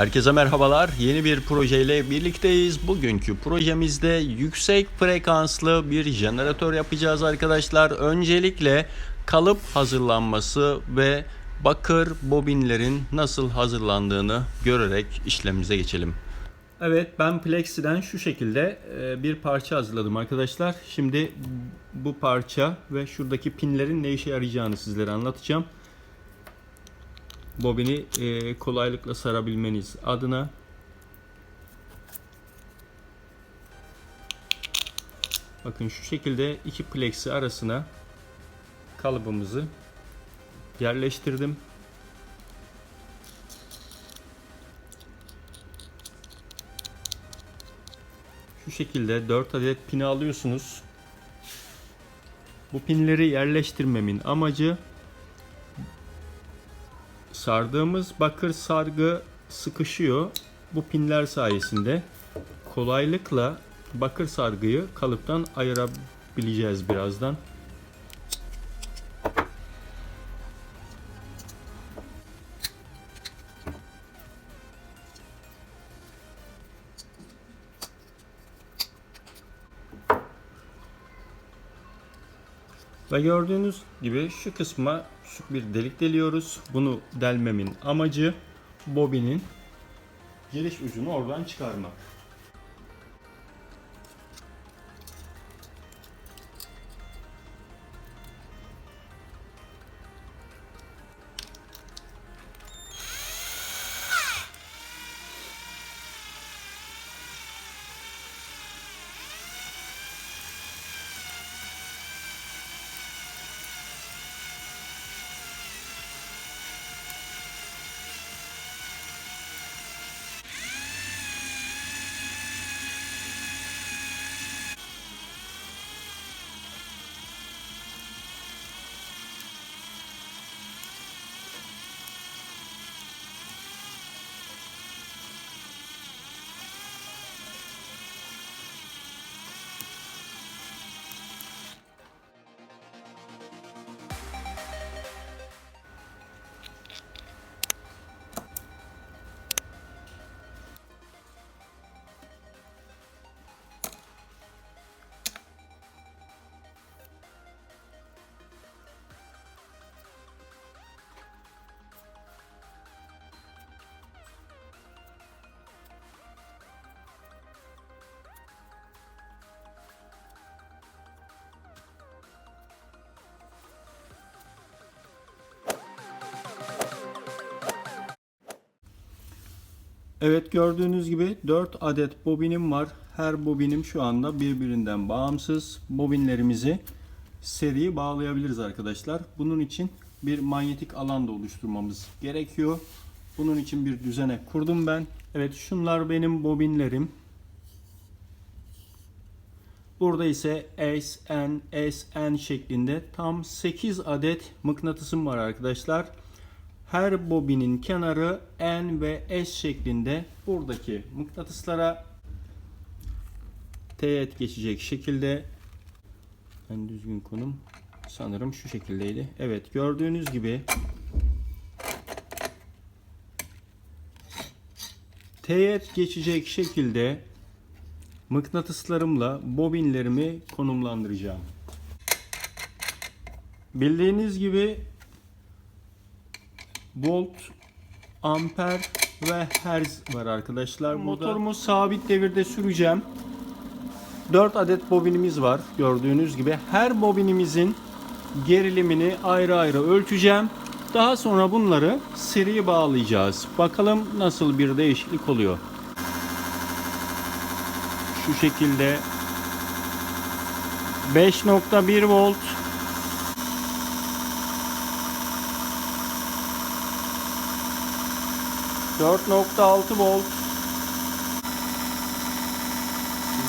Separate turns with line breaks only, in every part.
Herkese merhabalar. Yeni bir projeyle birlikteyiz. Bugünkü projemizde yüksek frekanslı bir jeneratör yapacağız arkadaşlar. Öncelikle kalıp hazırlanması ve bakır bobinlerin nasıl hazırlandığını görerek işlemimize geçelim. Evet ben Plexi'den şu şekilde e, bir parça hazırladım arkadaşlar. Şimdi bu parça ve şuradaki pinlerin ne işe yarayacağını sizlere anlatacağım bobini e, kolaylıkla sarabilmeniz adına bakın şu şekilde iki plexi arasına kalıbımızı yerleştirdim. Şu şekilde 4 adet pini alıyorsunuz. Bu pinleri yerleştirmemin amacı sardığımız bakır sargı sıkışıyor. Bu pinler sayesinde kolaylıkla bakır sargıyı kalıptan ayırabileceğiz birazdan. Ve gördüğünüz gibi şu kısma küçük bir delik deliyoruz. Bunu delmemin amacı bobinin giriş ucunu oradan çıkarmak. Evet gördüğünüz gibi 4 adet bobinim var. Her bobinim şu anda birbirinden bağımsız. Bobinlerimizi seri bağlayabiliriz arkadaşlar. Bunun için bir manyetik alan da oluşturmamız gerekiyor. Bunun için bir düzene kurdum ben. Evet şunlar benim bobinlerim. Burada ise SN, SN şeklinde tam 8 adet mıknatısım var arkadaşlar. Her bobinin kenarı N ve S şeklinde buradaki mıknatıslara teğet geçecek şekilde en düzgün konum sanırım şu şekildeydi. Evet gördüğünüz gibi teğet geçecek şekilde mıknatıslarımla bobinlerimi konumlandıracağım. Bildiğiniz gibi volt, amper ve hertz var arkadaşlar. Motorumu sabit devirde süreceğim. 4 adet bobinimiz var gördüğünüz gibi. Her bobinimizin gerilimini ayrı ayrı ölçeceğim. Daha sonra bunları seri bağlayacağız. Bakalım nasıl bir değişiklik oluyor. Şu şekilde 5.1 volt 4.6 volt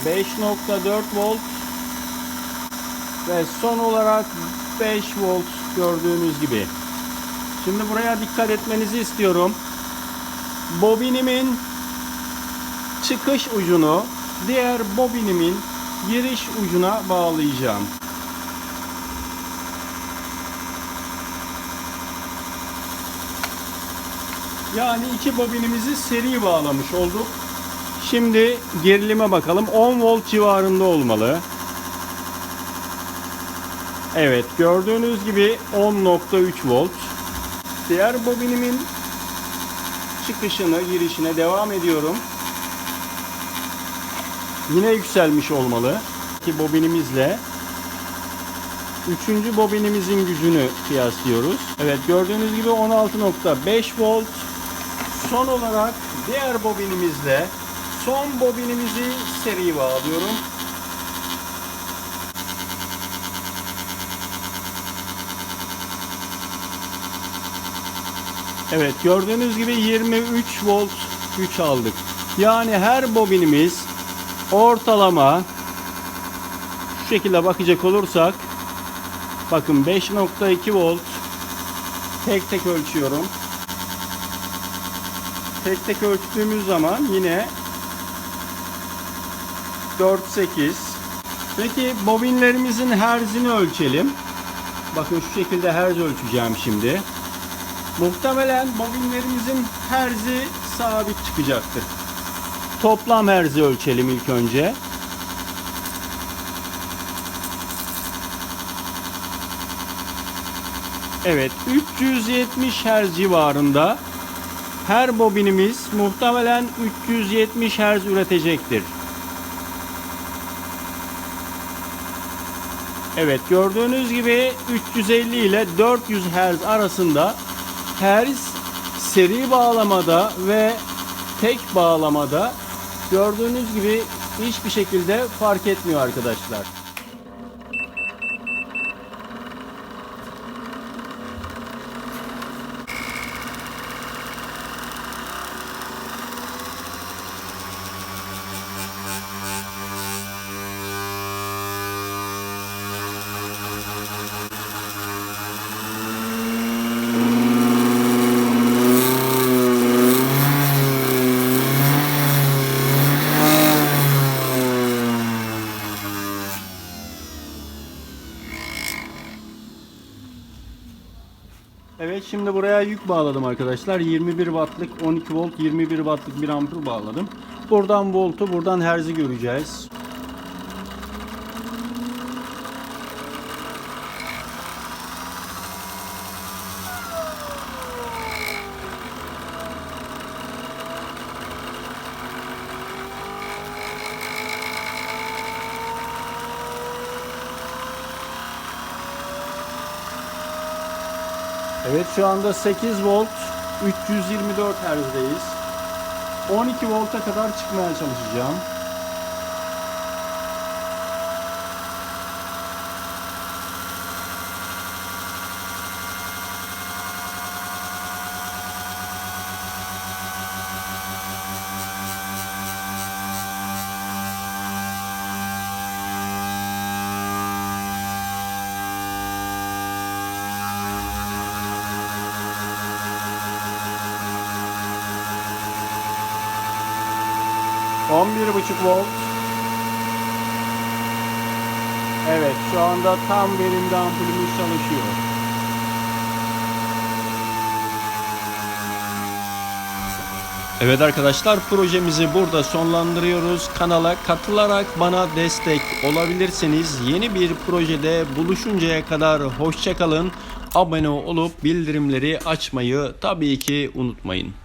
5.4 volt ve son olarak 5 volt gördüğünüz gibi. Şimdi buraya dikkat etmenizi istiyorum. Bobinimin çıkış ucunu diğer bobinimin giriş ucuna bağlayacağım. Yani iki bobinimizi seri bağlamış olduk. Şimdi gerilime bakalım. 10 volt civarında olmalı. Evet gördüğünüz gibi 10.3 volt. Diğer bobinimin çıkışını girişine devam ediyorum. Yine yükselmiş olmalı. Ki bobinimizle Üçüncü bobinimizin gücünü kıyaslıyoruz. Evet gördüğünüz gibi 16.5 volt. Son olarak diğer bobinimizle son bobinimizi seri bağlıyorum. Evet gördüğünüz gibi 23 volt güç aldık. Yani her bobinimiz ortalama şu şekilde bakacak olursak bakın 5.2 volt tek tek ölçüyorum. Tek tek ölçtüğümüz zaman yine 4.8 Peki bobinlerimizin herzini ölçelim. Bakın şu şekilde herz ölçeceğim şimdi. Muhtemelen bobinlerimizin herzi sabit çıkacaktır. Toplam herzi ölçelim ilk önce. Evet 370 Hz civarında her bobinimiz muhtemelen 370 Hz üretecektir. Evet gördüğünüz gibi 350 ile 400 Hz arasında herz seri bağlamada ve tek bağlamada gördüğünüz gibi hiçbir şekilde fark etmiyor arkadaşlar. Evet yük bağladım arkadaşlar. 21 wattlık 12 volt 21 wattlık bir ampul bağladım. Buradan voltu buradan herzi göreceğiz. Evet şu anda 8 volt 324 Hz'deyiz. 12 volta kadar çıkmaya çalışacağım. On bir buçuk volt. Evet şu anda tam verimde ampulümüz çalışıyor. Evet arkadaşlar projemizi burada sonlandırıyoruz. Kanala katılarak bana destek olabilirsiniz. Yeni bir projede buluşuncaya kadar hoşçakalın. Abone olup bildirimleri açmayı tabii ki unutmayın.